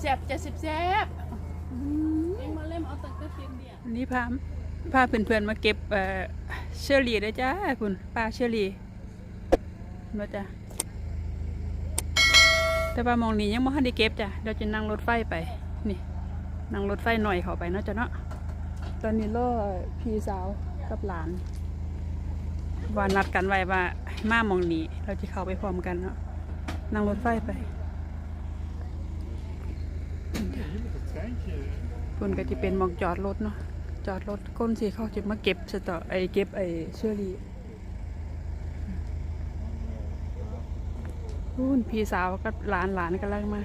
แซ่บๆจะแซ่บๆอืมเองมาเล่มเอาตังค์ก็เพียงเดียวอันนี้พาพาเพื่อนๆมาเก็บเอ่อเชอรี่ด้วยจ้าคุณป้าเชอรี่มาจ้ะแต่ว่ามองนี้ยังไม่ทันได้เก็บจ้ะเราจะนั่งรถไฟไป นี่ นั่งรถไฟหน่อยเข้าไปเนาะจ้ะเนาะตอนนี้ล่อพี่สาวกับหลานว่านัดกันไว้ว่าให้มามองนี้ เราจะเข้าไปพร้อมกันเนาะนั่งรถไฟไป คุณก็จะเป็นมองจอดรถเนาะจอดรถก้นสีเขาจะมาเก็บสตอไอเก็บไอเชอรี่รุ่นพี่สาวกับหลานหลานกำลังมา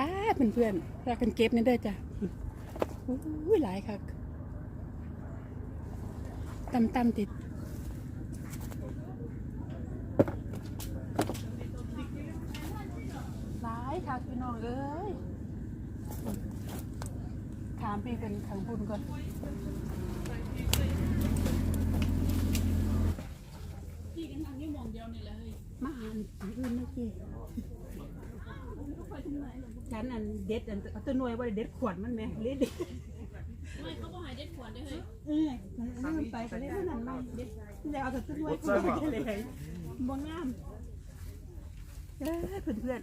อรี่อจ้าเพื่อนๆพากันเก็บนี่เด้จ้าอุ้ยหลายค่ะตำตำติดหลายค่ะพี่น้องเอ้ยถามพี่เป็นขังบุญก่อนพี่กันทางนี้มองเดียวนี่แหละเฮ้ย มาอ่านอันอื่นนะเจ๊ไปทางฉันอันเด็ดอันเอาตัวหน่วยว่าเด็ดขวดมันไหมเล็ดเด็ดไม่เขาบอกให้เด็ดขวดด้วยเฮ้ยเออมันมันไปก็เลยมันนั่นไมาเด็ดแล้วเอาแต่ตัวหน่วยขวดไปเลยบ่งามเอ้ยเพื่อนเพื่อน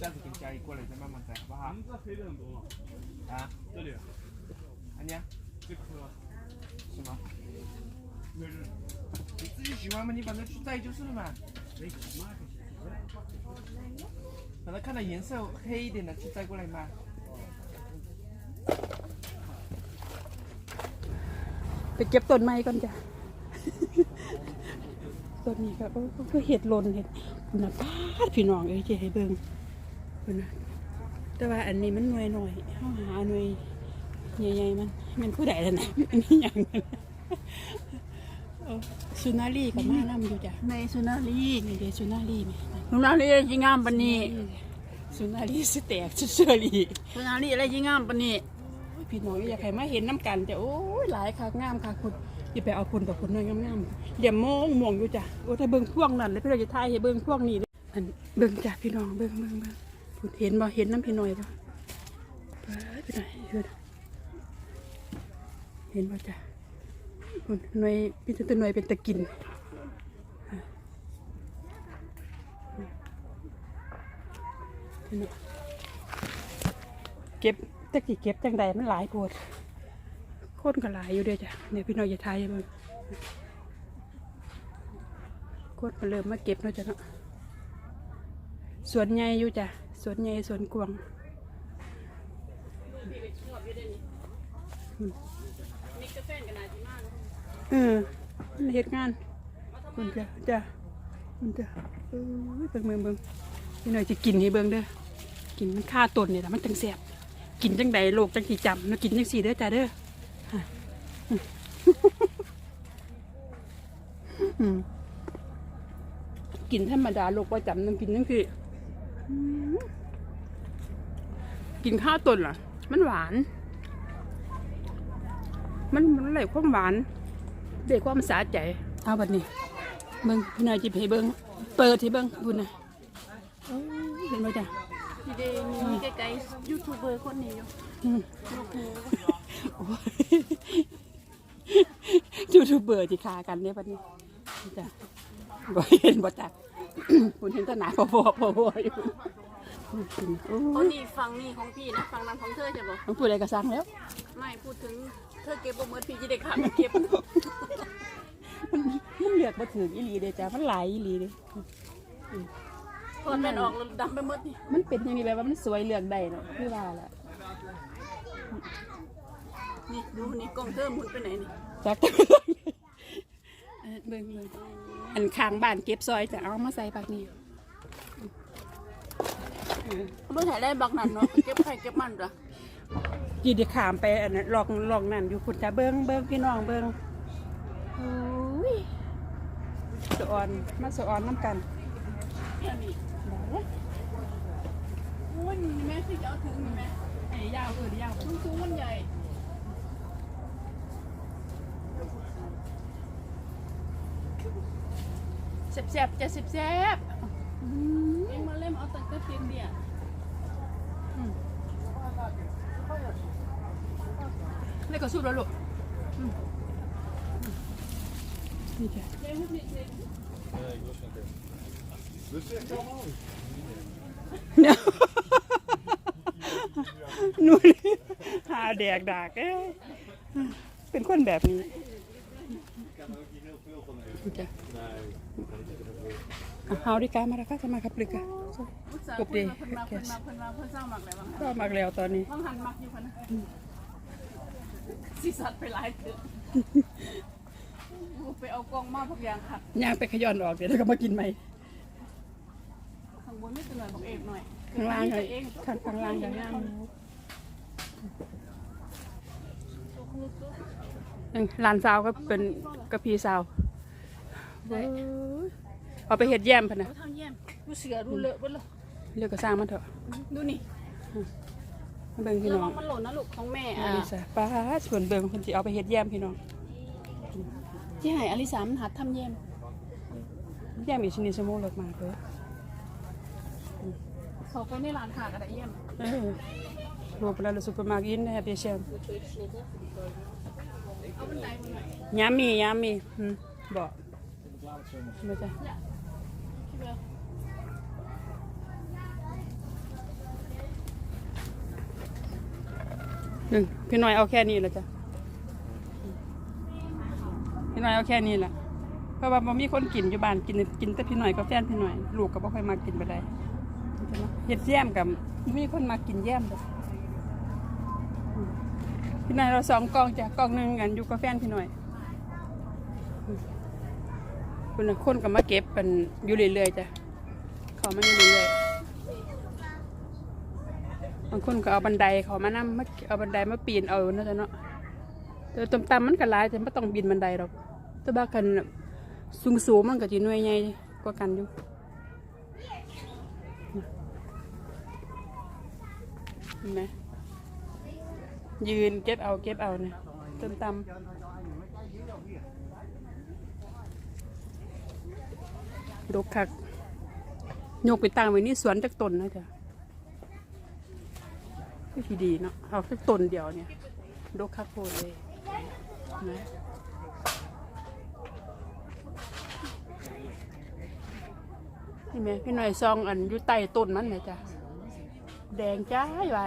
下次跟佳怡过来再慢慢摘，好不好？啊，这里，安妮，这颗是吗？你自己喜欢吗？你反正去摘就是了嘛。反正看到颜色黑一点的去摘过来嘛。 ไปเก็บต้นไม้ก่อนจ้ะ ต้นนี้ก็โอ้ก็เห็ดหลนเห็ดคุณน่ะป้าดพี่น้องเอ้ยเจ๊ให้เบิ่ง คุณนะแต่ว่าอันนี้มันหน่วยหน่อยเฮาหาหน่วยใหญ่ๆมันมันผู้ใดล่ะนะอันนี้หยังนั้นโอ้สุนารีกับมานํอยู่จ้ะในสุนารีนี่เด้สุนารีไหมสุนารีอะไรยิ่งงามปานนี้สุนารีสแตกสุเชอรี่สุนารีอะไรยิ่งงามปานนี้พี่น้องอยากให้มาเห็นน้ำกันแต่โอ้ยหลายคักงามค่ะคุณอย่าไปเอาคุณต่อคุณน้อยงามๆอย่ามองมองอยู่จ้ะโอ้ถ้าเบิ่งพวกนั้นเลยพี่เราจะทายให้เบิ่งพวกนี้เด้ออันเบิ่งจ้ะพี่น้องเบิ่งเบิ่งเบิ่งคุณ เห็นบ่เห็นน้ำพี่น้อยบ่เปิดพี่น้อยเห็นเห็นบ่จ้ะหน่วยพี่ตัวหน่วยเป็นตะกินเก็บตะกี้เก็บจังใดมันหลายโพดคนก็หลายอยู่เด้อจ้ะเนี่ยพี่น้อยอย่าทายให้เบิ่งคนมาเริ่มมาเก็บแล้วจ้ะเนาะสวนใหญ่อยู่จ้ะ สวนใหญ่สวนกวางนี่กานนาจิมากเออมันเหตุงานคุณจะจ้ะคุณจะเออเบิ่งเบิ่งเบิ่งพี่หน่อยจะกินให้เบิ่งเด้อกินมันฆ่าตนเนี่ยนะมันจังแสบกินจังใดโลกจังสีจำเนาะกินจังสีเด้อจ้ะเด้อฮะกินธรรมดาโลกประจำต้องกินจังสีอืม กินข้าวตนล่ะมันหวาน มันมันไหลความหวานเด็กความสาใจ เอาบัดนี้ เบิ้งพี่นายจิบให้เบิ้งเปิดที่เบิ้งคุณนะโอ้ยเห็นไหมจ้ะพี่เดมีไกลๆยูทูบเบอร์คนนี้อยู่อืมนกหูโอ้ยยูทูบเบอร์ที่คากันเนี่ยบัดนี้จ้ะบ่เห็นบ่จ้ะ คุณเห็นแตหนาพอพอพอพออยู่โอ้โอ้ยนี่ฟังนี่ของพี่นะฟังนั้นของเธอใช่ปะต้องพูดอะไรก็สั่งแล้ว ไม่พูดถึงเธอเก็บบ่เมื่อพี่จะได้ขาดเก็บมันมันเลือกมาถึงอีหลีเด้จ้ะมันหลายอีหลีเด้พอแม่นออกแล้วดำไปหมดนี่มันเป็นอย่างนี้แบบว่ามันสวยเลือกได้เนาะคือว่าแหละนี่ดูนี่กล้องเธอหมุนไปไหนนี่จัก เออเบิ่งเบิ่งอันข้างบ้านเก็บซอยจะเอามาใส่ปากนี่รู้ถ่ายได้บักนั่นเนาะเก็บไข่เก็บมันจ้ะยีไดีขามไปอันนั้นลองลองนั่นอยู่คุณจะเบิ้งเบิ้งพี่น้องเบิ้งโอ้ยสะออนมาสะออนน้ำกันเนี่ยนี่โอ้ยมีแม่ที่จะเอาถึงมีแม่ไอ้ยาวเออยาวมันสูงมันใหญ่ แซ่บๆจะแซ่บๆเอ็งมาเล่มเอาแต่กระเทียมเดียวนี่ก็สุดแล้วลูกนี่จ้ะเล่มนิดนึงเนี่ยนู่นหาแดกดากเอ้ยเป็นคนแบบนี้นี่จ้ะอะ เฮาดิกามาแล้วก็จะมาครับเลยกาอุตส่าห์กบดีเพิ่นมาเพิ่นมาเพิ่นมาเพิ่นเศร้าหมักแล้วบ้างก็มาแล้วตอนนี้บ้างหันมักอยู่พันนะสีสัตว์ไปหลายเถอะไปเอากล้องมาพวกอย่างขัดย่างไปขย้อนออกเดี๋ยวแล้วก็มากินใหม่ข้างบนไม่เป็นไรบอกเอกหน่อยข้างล่างเลเอยงข้างข้างล่างอย่างงามหลานสาวก็เป็นกระพีสาว เว้ยเอาไปเห็ดแย้มพะนะเขาทางเยี่ยมดูเสือดูเลอะเบดเลยเลือกก็สร้างมันเถอะดูนี่มาเบิ่งพี่ระน้อวังงมันหล่นนะลูกของแม่ออะลิซาป้าส่วนเบิ่งคนสิเอาไปเฮ็ดแย้มพี่น้องที่ไหนอลิสามันหัดทำเยี่ยมแย้มอีกชนิดสมุนเลิกมากเลยเขาไปในร้านขายกระดาษเยี่ยมเออรวมไปแล้วซุปเปอร์มาร์เก็ตนะเปียเชมเอาบันไดบนไหนยามมียามมีอืมบ่ไม่จ้ะ หนึ่งพี่น้อยเอาแค่นี้แหละจ้ะพี่น้อยเอาแค่นี้แหละเพราะว่าบ่มีคนกินอยู่บ้านกินกินแต่พี่หน้อยกับแฟนพี่หน้อย ลูกก็บ่ค่อยมากินไปได้เฮ็ดแย้มกับมีคนมากินแย้มจ้ะพี่หน้อยเราสองกองจ้ะกองหนึ่งกันอยู่กับแฟนพี่หน้อยอืม คุณน่ะคนก็มาเก็บกันอยู่เรื่อยๆจ้ะเขามาอยู่เรื่อยๆบางคนก็เอาบันไดเขามานํมาเอาบันไดมาปีนเอาเนาะจ้ะเนาะแต่ตมตามมันก็หลายแต่ไม่ต้องบินบันไดหรอกแต่บ้ากันสูงสูงๆมันก็จีหน่วยใหญ่กว่ากันอยู่เห็นไหมยืนเก็บเอาเก็บเอาเนี่ยต้นตำ ดกคักยกไปตั้งไว้นี่สวนจากต้นนะจ๊ะก็ทีดีเนาะเอาแค่ต้นเดียวเนี่ยดกคักโพดเลยนะนี่แม่พี่หน่อยซองอันอยู่ใต้ต้นมันเลยจ้ะแดงจ้าให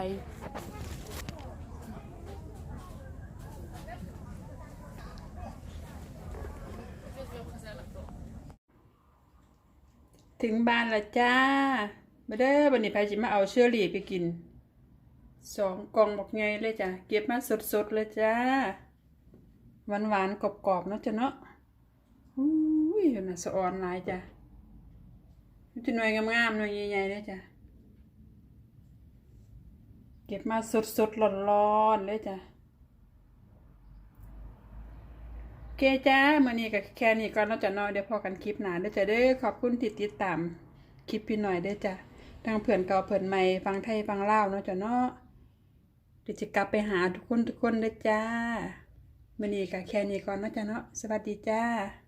ถึงบ้านละจ้ามาเด้อวันนี้ไปจิมาเอาเชอรี่ไปกิน สองกล่องบอกไงเลยจ้ะ เก็บมาสดๆเลยจ้า หวานๆกรอบๆเนาะจ้ะเนาะอุ้ยเห็นไหมสะออนหลายจ้ะจะหน่วยงามๆหน่วยใหญ่ๆเลยจ้ะ เก็บมาสดๆร้อนๆเลยจ้ะโอ เคจ้ามื่อนี้กับแค่นี้ก่อนเราจะนอนเดี๋ยวพอกันคลิปหนาเด้อจ้ะเด้อขอบคุณติดติดตามคลิปพี่หน่อยเด้อจ้ะทางเพื่อนเก่าเพื่อนใหม่ฟังไทยฟังเล่าเนาะจ้ะเนาะเดี๋ยวจะกลับไปหาทุกคนทุกคนเลยจ้ามื่อนี้กับแค่นี้ก่อนเนาะจ้ะเนาะสวัสดีจ้า